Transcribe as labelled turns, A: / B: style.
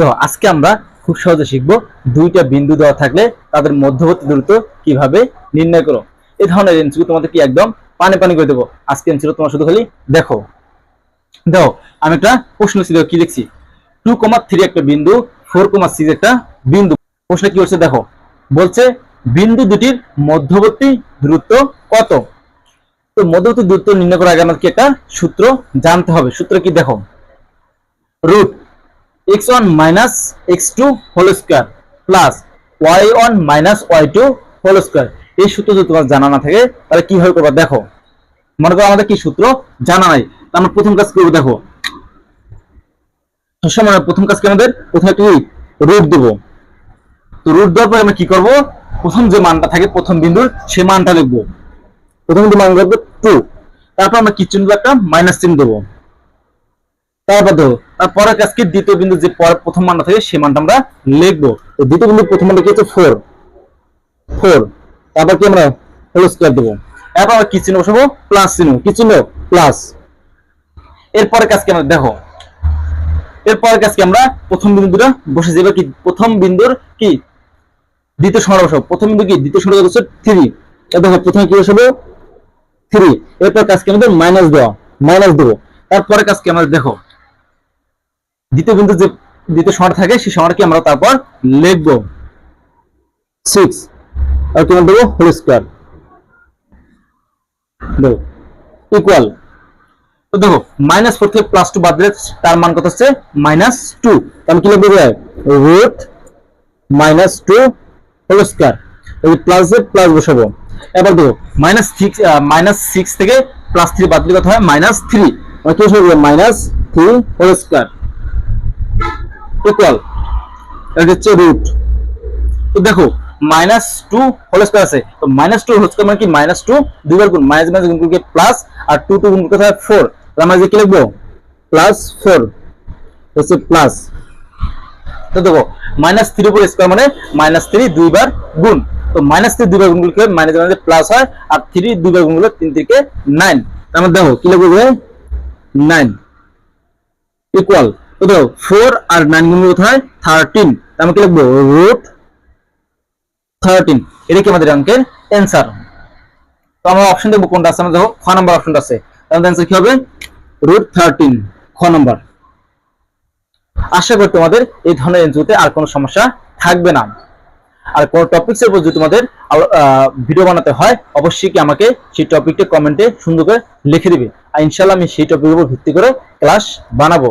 A: দেখো, আজকে আমরা খুব সহজে শিখব দুইটা বিন্দু দেওয়া থাকলে তাদের মধ্যবর্তী দূরত্ব কীভাবে নির্ণয় করো। এই ধরনের এমসিকিউ তোমাদের কি একদম পানি পানি করে দেবো। আজকে এমসিকিউ তোমার শুধু খালি দেখো। দেখো, আমি একটা প্রশ্ন ছিল, কি লিখছি টু কমা থ্রি একটা বিন্দু ফোর কমা সিক্স একটা বিন্দু। প্রশ্ন কি হচ্ছে দেখো, বলছে বিন্দু দুটির মধ্যবর্তী দূরত্ব কত? তো মধ্যবর্তী দূরত্ব নির্ণয় করার আগে আমাকে একটা সূত্র জানতে হবে। সূত্র কি? দেখো root X one minus X two whole square plus Y one minus Y two whole এই সূত্র যদি তোমার জানা না থাকে, তাহলে কীভাবে করবা দেখো। মনে করো আমাদের কি সূত্র? জানা নাই। আমরা প্রথম কাজ করব, দেখো। সবসময় প্রথম কাজকে আমাদের? প্রথমে একটি রুট দেবো। তো রুট দেওয়ার পরে আমরা কি করব? প্রথম যে মানটা থাকে, প্রথম বিন্দুর সে মানটা লিখব। প্রথম বিন্দু মান লিখব টু তারপর আমরা কি চিহ্ন একটা মাইনাস চিহ্ন দেবো। তারপর কাজকে দ্বিতীয় বিন্দু যে পর প্রথম মানটা থাকে সে মানটা আমরা লিখব। দ্বিতীয় বিন্দু প্রথম মানটা কি হচ্ছে? ফোর ফোর তারপর কি আমরা হোল স্কোয়ার দেবো? এরপর আমরা কি চিহ্ন বসাবো? প্লাস চিহ্ন। কি চিহ্ন? প্লাস এরপরে কাজকে আমরা দেখো। কাজকে আমরা প্রথম বিন্দুটা বসে যাবে কি? প্রথম বিন্দুর কি? দ্বিতীয় সংখ্যা বসাবো। প্রথম বিন্দু কি? দ্বিতীয় সংখ্যা হচ্ছে থ্রি দেখো, প্রথমে কি বসাবো? থ্রি এরপর কাজকে আমাদের মাইনাস দেওয়া? মাইনাস দেবো। তারপরে কাজকে আমাদের দেখো। দ্বিতীয় বিন্দু যে দ্বিতীয় সংখ্যা থাকে, সেই সংখ্যাটাকে আমরা তারপর লিখব সিক্স আর কি দেবো হোল স্কোয়ার ইকুয়াল তো দেখো মাইনাস ফোর থেকে প্লাস টু বাদ দিলে তার মান কত হচ্ছে? মাইনাস টু আমি কি লিখব root minus two whole square plus plus বসাবো। এবার দেখো মাইনাস সিক্স মাইনাস সিক্স থেকে প্লাস থ্রি বাদ দিলে কত হয়? মাইনাস থ্রি মানে কি minus three whole square equal এটা হচ্ছে রুট তো দেখো মাইনাস টু হোল স্কোয়ার আছে। তো মাইনাস টু হোল মানে কি? মাইনাস টু দুইবার গুণ মাইনাস মাইনাস গুণ করলে প্লাস আর টু টু গুণ করতে হয় ফোর আমরা যে কি লিখব? প্লাস ফোর হচ্ছে প্লাস তো দেখো মাইনাস থ্রি উপর স্কোয়ার মানে মাইনাস থ্রি দুইবার গুণ। তো মাইনাস থ্রি দুইবার গুণ করলে মাইনাস মাইনাস প্লাস হয়, আর থ্রি দুইবার গুণ করলে তিন থেকে নাইন তার মানে দেখো, কি লিখব নাইন ইকুয়াল তো দেখো ফোর আর নাইন গুণ হয় থার্টিন মানে কি লিখব? রুট থার্টিন এটা কি আমাদের অঙ্কের অ্যান্সার তো আমরা অপশন দেখব কোনটা আছে? আমরা দেখো, খ নাম্বার অপশনটা আছে। তাহলে অ্যান্সার কি হবে? রুট থার্টিন খ নাম্বার আশা করি তোমাদের এই ধরনের এনজিওতে আর কোনো সমস্যা থাকবে না। আর কোন টপিক্সের উপর যদি তোমাদের ভিডিও বানাতে হয়, অবশ্যই কি আমাকে সেই টপিকটা কমেন্টে সুন্দর করে লিখে দিবে। আর ইনশাল্লাহ আমি সেই টপিকের উপর ভিত্তি করে ক্লাস বানাবো।